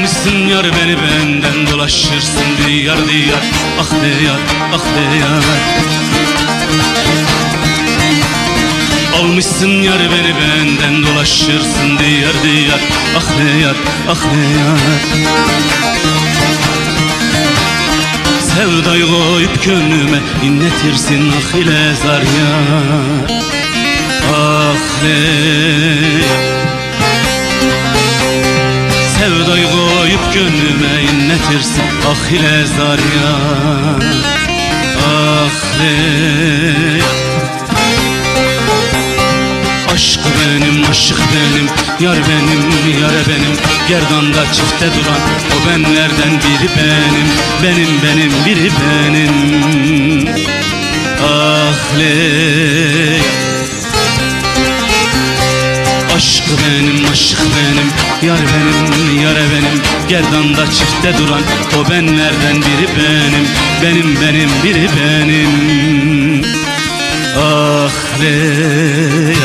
Almışsın yar beni benden dolaşırsın diyar diyar. Ah diyar ah diyar. Almışsın yar beni benden dolaşırsın diyar diyar. Ah diyar ah diyar. Sevdayı koyup gönlüme inletirsin ah ile zar yar. Ah diyar gönlüme inletirsin Ah ile zar yar Ah diyar Aşk benim, aşık benim, yar benim, yare benim Gerdanda çifte duran o benlerden biri benim Benim, benim, biri benim. Ah Leyla Aşk benim, aşık benim, yar benim, yare benim Gerdanda çifte duran o benlerden biri benim? Benim, benim, biri benim. Ah Leyla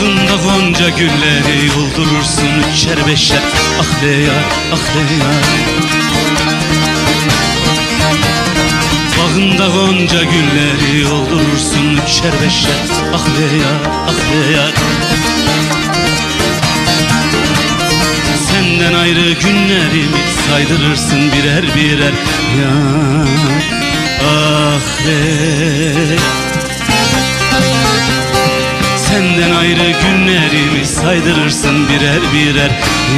Bağında gonca gülleri yoldurursun üçer beşer. Ah leyar, ah leyar Bağında gonca gülleri yoldurursun üçer beşer. Ah leyar, ah leyar Senden ayrı günlerimi saydırırsın birer birer. Ya ah leyar günlerimi saydırırsın birer birer.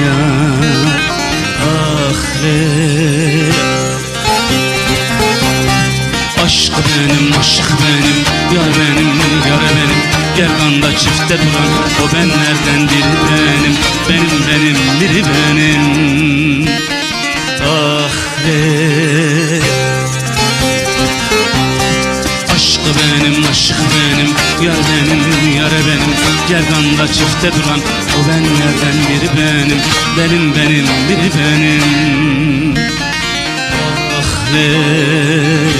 Ya ah Aşk benim, aşk benim, yar benim, yar benim. Gerganda çifte duran o benlerden biri benim? Benim, benim, biri benim. Ah le Aşk benim, aşk benim, yar benim, yare benim Gerganda çifte duran. O benlerden biri benim Benim, benim, biri benim. Ah le